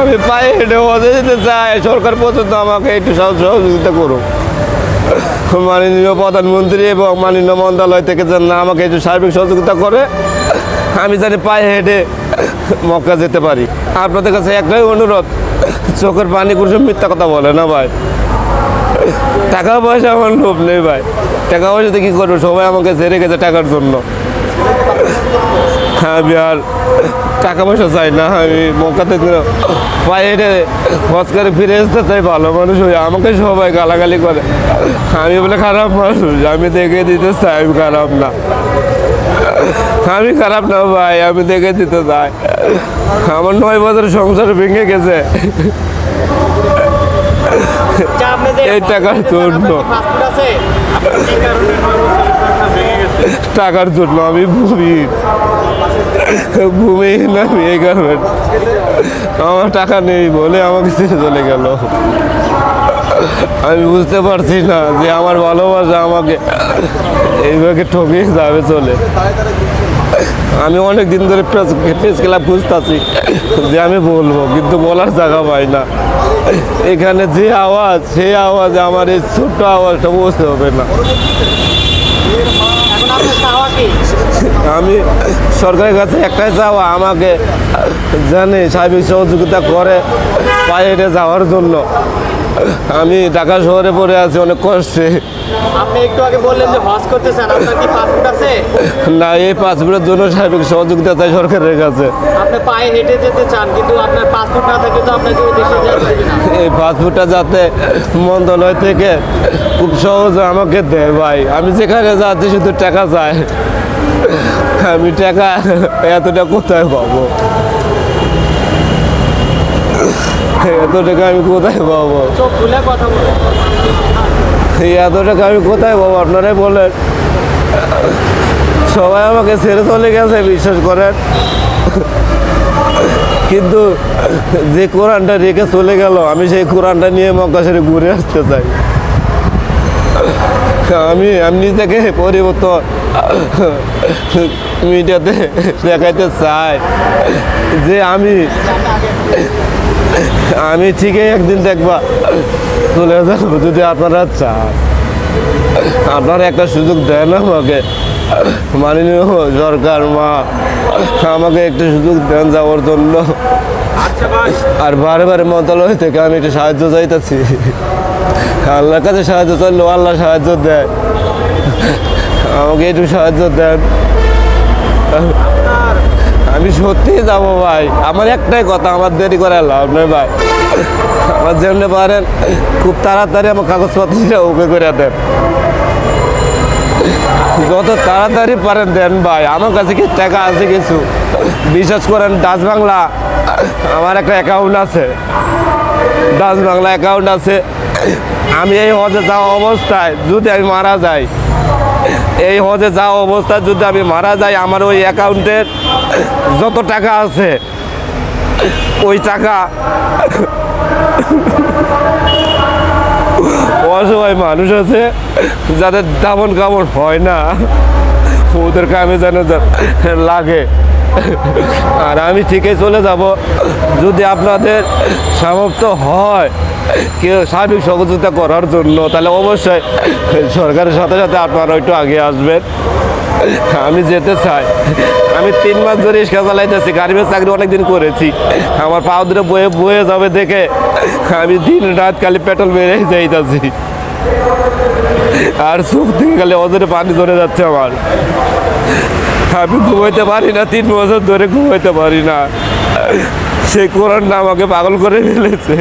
আমি পায়ে হেঁটে হজে যেতে চাই। সরকার পর্যন্ত আমাকে একটু সহ- সহযোগিতা করুক মাননীয় প্রধানমন্ত্রী এবং মাননীয় মন্ত্রণালয় থেকে যেন আমাকে একটু সার্বিক সহযোগিতা করে, আমি জানি পায়ে হেঁটে মক্কা যেতে পারি। আপনাদের কাছে একটাই অনুরোধ, চোখের পানি কুসুম মিথ্যা কথা বলে না ভাই। টাকা পয়সা আমার লোভ নেই ভাই। টাকা পয়সাতে কী করব? সবাই আমাকে ছেড়ে গেছে টাকার জন্য। হ্যাঁ আর টাকা পয়সা চাই না আমি মক্কাতে পায়ে হেঁটে হজ করে ফিরে আসতে চাই ভালো মানুষ হয়ে। আমাকে সবাই গালাগালি করে। আমি বলে খারাপ মানুষ আমি দেখে দিতে চাই আমি খারাপ না। আমি খারাপ না ভাই আমি দেখে দিতে চাই। আমার নয় বছর সংসার ভেঙে গেছে। এই টাকার জন্য। টাকার জন্য আমি ভূমি ভূমিহীন আমি এই কারণে আমার টাকা নেই বলে আমাকে ছেড়ে চলে গেল। আমি বুঝতে পারছি না যে আমার ভালোবাসা আমাকে এইভাবে ঠকিয়ে যাবে চলে। আমি অনেক দিন ধরে প্রেস ক্লাব খুঁজতেছি যে আমি বলব, কিন্তু বলার জায়গা পাই না। এখানে যে আওয়াজ, সেই আওয়াজে আমার এই ছোট্ট আওয়াজটা বুঝতে হবে না। আমি সরকারের কাছে একটাই চাওয়া আমাকে জানে সার্বিক সহযোগিতা করে হেঁটে যাওয়ার জন্য। আমি ঢাকা শহরে পড়ে আছি অনেক কষ্টে। আপনি একটু আগে বললেন যে হজ করতে আপনার কি পাসপোর্ট আছে? না এই পাসপোর্টের জন্য সার্বিক সহযোগিতা চাই সরকারের কাছে। আপনি পায়ে হেঁটে যেতে চান কিন্তু আপনার পাসপোর্ট না থাকলে তো আপনাকে ওই দেশে যেতে এই পাসপোর্টটা যাতে মন্ত্রণালয় থেকে খুব সহজে আমাকে দেয় ভাই। আমি যেখানে যাচ্ছি শুধু টাকা চাই। আমি টাকা এতটা কোথায় পাবো? এত টাকা আমি কোথায় পাবো? এত টাকা আমি কোথায় পাবো? আপনারাই বলেন। সবাই আমাকে ছেড়ে চলে গেছে বিশ্বাস করেন। কিন্তু যে কোরআনটা রেখে চলে গেল আমি সেই কোরআনটা নিয়ে মক্কাশারে ঘুরে আসতে চাই। আমি আমি নিজেকে পরিবর্তন মিডিয়াতে দেখাইতে চাই যে আমি আমি ঠিকই একদিন দেখবা চলে যাব যদি আপনারা চান। আপনারা একটা সুযোগ দেন আমাকে। মাননীয় সরকার মা আমাকে একটা সুযোগ দেন যাওয়ার জন্য। আর বারে বারে মন্ত্রণালয় থেকে আমি একটু সাহায্য চাইতেছি। আল্লাহর কাছে সাহায্য চাইলেও আল্লাহ সাহায্য দেয়। আমাকে একটু সাহায্য দেন। আমি সত্যিই যাব ভাই। আমার একটাই কথা, আমার দেরি করে লাভ নেই ভাই। আমার যেমনি পারেন, খুব তাড়াতাড়ি আমার কাগজপত্রটা ওকে করে দেন। যত তাড়াতাড়ি পারেন দেন ভাই। আমার কাছে কি টাকা আছে কিছু? বিশ্বাস করেন ডাচ বাংলা, আমার একটা অ্যাকাউন্ট আছে। ডাচ বাংলা অ্যাকাউন্ট আছে। আমি এই হজে যাওয়া অবস্থায় যদি আমি মারা যাই, এই হজে যাওয়া অবস্থায় যদি আমি মারা যাই, আমার ওই অ্যাকাউন্টের যত টাকা আছে, ওই টাকা অসহায় মানুষ আছে, যাদের দামন কামড় হয় না, ওদের কামে যেন লাগে। আর আমি ঠিকই চলে যাব। যদি আপনাদের সামর্থ্য হয় কেউ সার্বিক সহযোগিতা করার জন্য, তাহলে অবশ্যই সরকারের সাথে সাথে আপনারা একটু আগে আসবেন। আমি যেতে চাই। আমি তিন মাস ধরে রিক্সা চালাইতেছি গাড়ির চাকরি অনেকদিন করেছি। আমার পাও ধরে বয়ে বয়ে যাবে দেখে আমি দিন রাত খালি পেট্রোল বেড়ে যাইতেছি। আর চোখ থেকে খালি অজরে পানি ধরে যাচ্ছে আমার। আমি ঘুমাইতে পারি না, তিন বছর ধরে ঘুমাইতে পারি না। সেই কোরআনটা আমাকে পাগল করে ফেলেছে।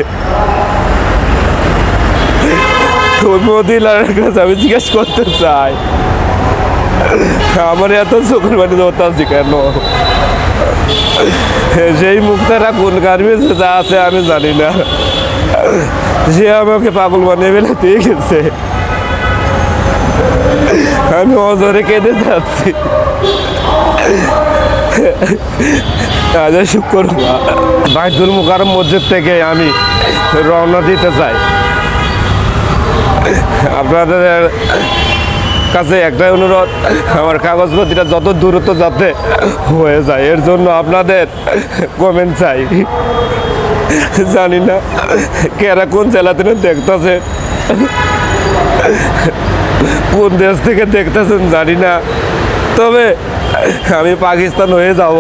মদিলার কাছে আমি জিজ্ঞেস করতে চাই। আমার এত চোখের পানি ধরতেছি কেন? সেই মুক্তারা কোন গার্মেন্টসে যা আছে আমি জানি না। সে আমাকে পাগল বানিয়ে দিয়ে গেছে। আমি অজরে কেঁদে যাচ্ছি। আজ শুক্রবার। বাইতুল মুকারম মসজিদ থেকে আমি রওনা দিতে চাই। আপনাদের কাছে একটাই অনুরোধ, আমার কাগজপত্রটা যত দূরত্ব যাতে হয়ে যায়, এর জন্য আপনাদের কমেন্ট চাই। জানি না কেরা কোন জেলা থেকে দেখতেছে, কোন দেশ থেকে দেখতেছেন জানি না। তবে আমি পাকিস্তান হয়ে যাব।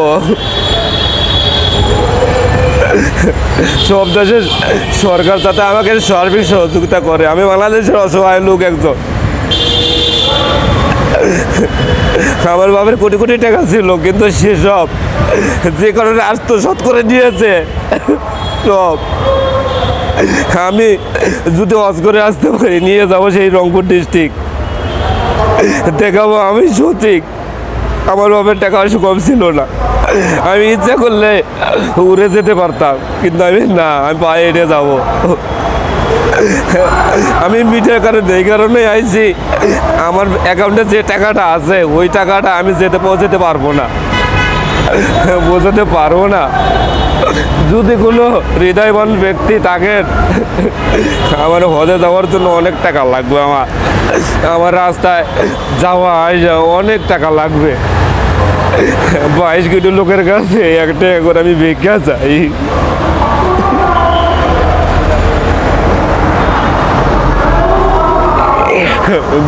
সব দেশের সরকার যাতে আমাকে সার্বিক সহযোগিতা করে। আমি বাংলাদেশের অসহায় লোক একজন। আমার বাবার কোটি কোটি টাকা ছিল, কিন্তু সেসব যে কারণে আত্মসাৎ করে নিয়েছে, সব। আমি যদি অজ করে আসতে পারি, নিয়ে যাব সেই রংপুর ডিস্ট্রিক্ট দেখাবো আমি সঠিক। আমার বাবার টাকা কম ছিল না। আমি ইচ্ছা করলে উড়ে যেতে পারতাম, কিন্তু আমি না, আমি পায়ে হেঁটে যাব। আমি মিডিয়ার কারণে এই কারণে আইছি। আমার অ্যাকাউন্টে যে টাকাটা আছে, ওই টাকাটা আমি যেতে পৌঁছাতে পারব না। বোঝাতে পারব না। যদি কোনো হৃদয়বান ব্যক্তি থাকেন আমার হজে যাওয়ার জন্য অনেক টাকা লাগবে আমার। আমার রাস্তায় যাওয়া আসা অনেক টাকা লাগবে। বাইশ কোটি লোকের কাছে একটা করে আমি ভিক্ষা চাই।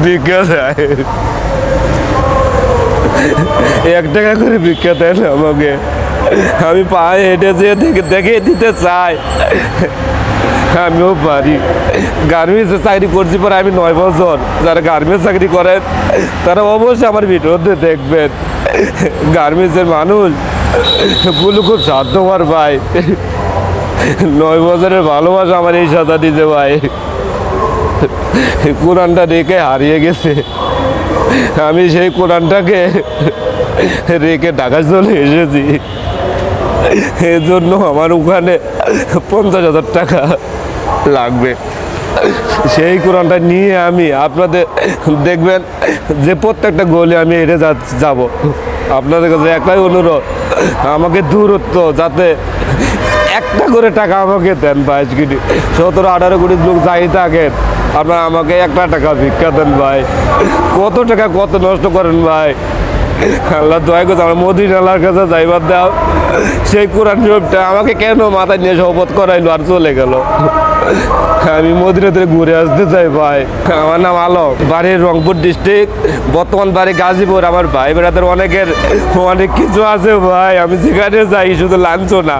ভিক্ষা চাই। এক টাকা করে ভিক্ষা দেন আমাকে। আমি পায়ে হেঁটে যেয়ে দেখে দিতে চাই। আমিও পারি। গার্মেন্টসে চাকরি করছি পরে আমি নয় বছর যারা গার্মেন্টস চাকরি করেন তারা অবশ্যই আমার ভিডিওতে দেখবেন। গার্মেন্টসের মানুষগুলো খুব স্বার্থপর ভাই। নয় বছরের ভালোবাসা আমার এই সাজা দিতে ভাই। কোরআনটা রেখে হারিয়ে গেছে। আমি সেই কোরআনটাকে রেখে ঢাকা চলে এসেছি। এর জন্য আমার ওখানে পঞ্চাশ হাজার টাকা লাগবে। সেই কোরআনটা নিয়ে আমি আপনাদের দেখবেন যে প্রত্যেকটা গলি আমি যা- যাব। আপনাদের কাছে একটাই অনুরোধ, আমাকে দূরত্ব যাতে একটা করে টাকা আমাকে দেন বাইশ কোটি সতেরো, আঠারো কোটি লোক যাই থাকেন, আপনারা আমাকে একটা টাকা ভিক্ষা দেন ভাই। কত টাকা কত নষ্ট করেন ভাই। আল্লাহ দয়া করছে আমার মোদিন কাছে যাইবার দাও। সেই কোরআন শরীফটা আমাকে কেন মাথায় নিয়ে শপথ করাইলো আর চলে গেল? আমি মদিনাতে ঘুরে আসতে চাই ভাই। আমার নাম আলম। বাড়ির রংপুর ডিস্ট্রিক্ট বর্তমান বাড়ি গাজীপুর। আমার ভাই বেড়াদের অনেকের অনেক কিছু আছে ভাই। আমি যেখানে যাই, শুধু লাঞ্চ না